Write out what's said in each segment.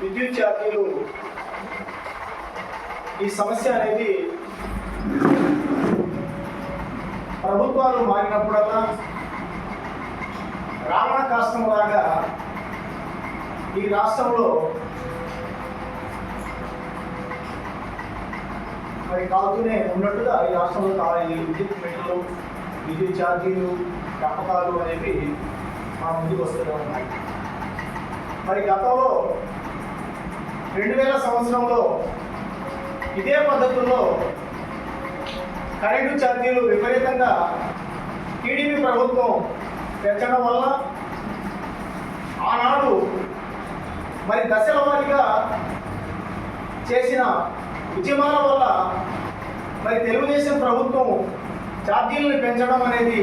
విద్యుత్ ఛార్జీలు ఈ సమస్య అనేది ప్రభుత్వాలు మారినప్పుడల్లా రావణ కాష్టం లాగా ఈ రాష్ట్రంలో మరి కాలుతూనే ఉన్నట్టుగా ఈ రాష్ట్రంలో ఈ విద్యుత్ మీటర్లు విద్యుత్ ఛార్జీలు కప్పకాలు అనేవి మా ముందుకు వస్తూనే ఉన్నాయి. మరి గతంలో రెండు వేల సంవత్సరంలో ఇదే పద్ధతుల్లో కరెంటు ఛార్జీలు విపరీతంగా టీడీపీ ప్రభుత్వం పెంచడం వల్ల ఆనాడు మరి దశల వారీగా చేసిన ఉద్యమాల వల్ల మరి తెలుగుదేశం ప్రభుత్వం ఛార్జీలను పెంచడం అనేది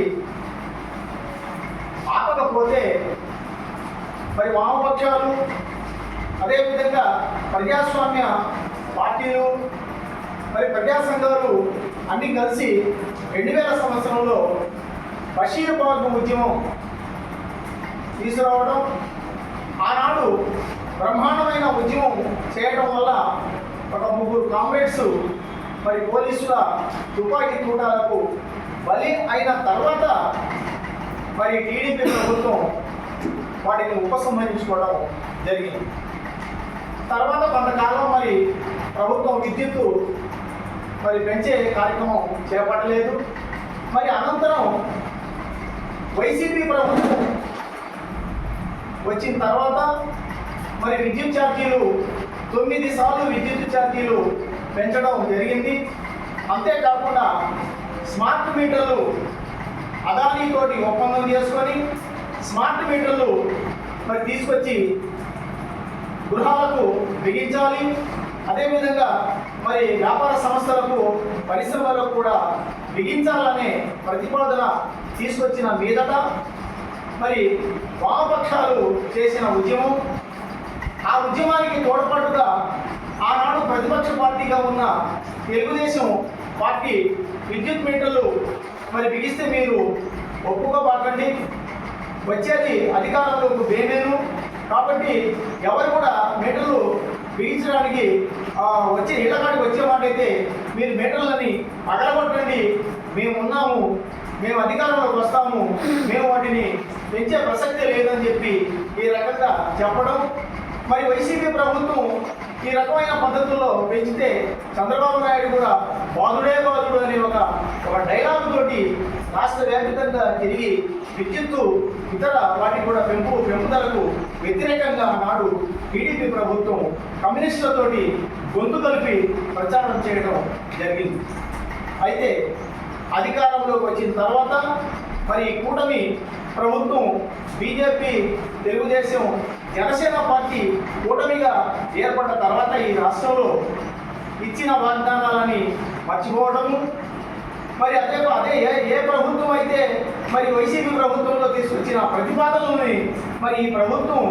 ఆపకపోతే మరి వామపక్షాలు అదేవిధంగా ప్రజాస్వామ్య పార్టీలు మరి ప్రజా సంఘాలు అన్నీ కలిసి రెండు వేల సంవత్సరంలో బషీర్ బాబు ఉద్యమం తీసుకురావడం ఆనాడు బ్రహ్మాండమైన ఉద్యమం చేయడం వల్ల ఒక ముగ్గురు కామ్రేడ్స్ మరి పోలీసుల తుపాకీ తూటాలకు బలి అయిన తర్వాత మరి టీడీపీ ప్రభుత్వం వాటిని ఉపసంహరించుకోవడం జరిగింది. తర్వాత కొంతకాలం మరి ప్రభుత్వం విద్యుత్తు మరి పెంచే కార్యక్రమం చేపట్టలేదు. మరి అనంతరం వైసీపీ ప్రభుత్వం వచ్చిన తర్వాత మరి విద్యుత్ ఛార్జీలు తొమ్మిది సార్లు విద్యుత్ ఛార్జీలు పెంచడం జరిగింది. అంతేకాకుండా స్మార్ట్ మీటర్లు అదానీ తోటి ఒప్పందం చేసుకొని స్మార్ట్ మీటర్లు మరి తీసుకొచ్చి గృహాలకు బిగించాలి. అదేవిధంగా మరి వ్యాపార సంస్థలకు పరిశ్రమలకు కూడా బిగించాలనే ప్రతిపాదన తీసుకొచ్చిన మీదట మరి వామపక్షాలు చేసిన ఉద్యమం ఆ ఉద్యమానికి తోడ్పాటుగా ఆనాడు ప్రతిపక్ష పార్టీగా ఉన్న తెలుగుదేశం పార్టీ విద్యుత్ మీటర్లు మరి బిగిస్తే మీరు ఒప్పుకోబాకండి వచ్చేది అధికారంలోకి బేమేను కాబట్టి ఎవరు కూడా మీటర్లు బిగించడానికి వచ్చే ఇళ్ళకాడికి వచ్చే మాట అయితే మీరు మీటర్లని అగలగొట్టండి. మేము ఉన్నాము మేము అధికారంలోకి వస్తాము మేము వాటిని పెంచే ప్రసక్తే లేదని చెప్పి ఈ రకంగా చెప్పడం మరి వైసీపీ ప్రభుత్వం ఈ రకమైన పద్ధతుల్లో పెంచితే చంద్రబాబు నాయుడు కూడా బాధుడే బాధుడు అనే ఒక ఒక డైలాగ్ తోటి రాష్ట్ర వ్యాప్తంగా తిరిగి విద్యుత్తు ఇతర వాటికి కూడా పెంపు పెంపుదలకు వ్యతిరేకంగా నాడు టీడీపీ ప్రభుత్వం కమ్యూనిస్టులతోటి గొంతు కలిపి ప్రచారం చేయడం జరిగింది. అయితే అధికారంలోకి వచ్చిన తర్వాత మరి ఈ కూటమి ప్రభుత్వం బీజేపీ తెలుగుదేశం జనసేన పార్టీ కూటమిగా ఏర్పడ్డ తర్వాత ఈ రాష్ట్రంలో ఇచ్చిన వాగ్దానాలని మర్చిపోవడము మరి అదే అదే ఏ ఏ ప్రభుత్వం అయితే మరి వైసీపీ ప్రభుత్వంలో తీసుకొచ్చిన ప్రతిపాదనలని మరి ఈ ప్రభుత్వం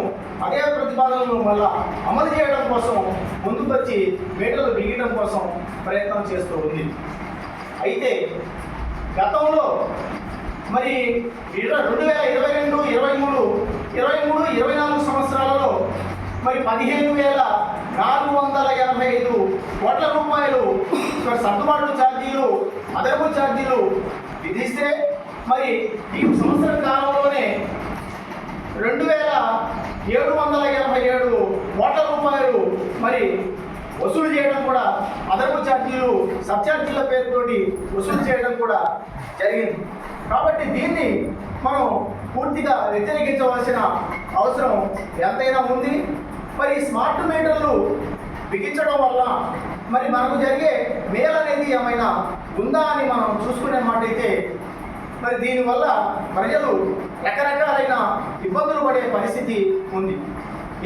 అదే ప్రతిపాదనలు మళ్ళా అమలు చేయడం కోసం ముందుకొచ్చి మేటలు బిగడం కోసం ప్రయత్నం చేస్తూ ఉంది. అయితే గతంలో మరి రెండు వేల ఇరవై రెండు ఇరవై మూడు ఇరవై మూడు ఇరవై నాలుగు సంవత్సరాలలో మరి పదిహేను వేల నాలుగు వందల ఎనభై ఐదు కోట్ల రూపాయలు సర్దుబాటు ఛార్జీలు అదనపు ఛార్జీలు విధిస్తే మరి ఈ సంవత్సర కాలంలోనే రెండు వేల ఏడు వందల ఎనభై ఏడు కోట్ల రూపాయలు మరి వసూలు చేయడం కూడా అదనపు ఛార్జీలు సబ్ఛార్జీల పేరుతోటి వసూలు చేయడం కూడా జరిగింది. కాబట్టి దీన్ని మనం పూర్తిగా వ్యతిరేకించవలసిన అవసరం ఎంతైనా ఉంది. మరి స్మార్ట్ మీటర్లు బిగించడం వల్ల మరి మనకు జరిగే మేలు అనేది ఏమైనా ఉందా అని మనం చూసుకునే మాట అయితే మరి దీనివల్ల ప్రజలు రకరకాలైన ఇబ్బందులు పడే పరిస్థితి ఉంది.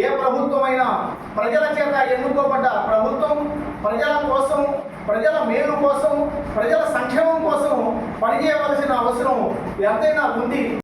ఏ ప్రభుత్వమైనా ప్రజల చేత ఎన్నుకోబడ్డ ప్రభుత్వం ప్రజల కోసం ప్రజల మేలు కోసం ప్రజల సంక్షేమం కోసం పనిచేయవలసిన అవసరం ఎంతైనా ఉంది.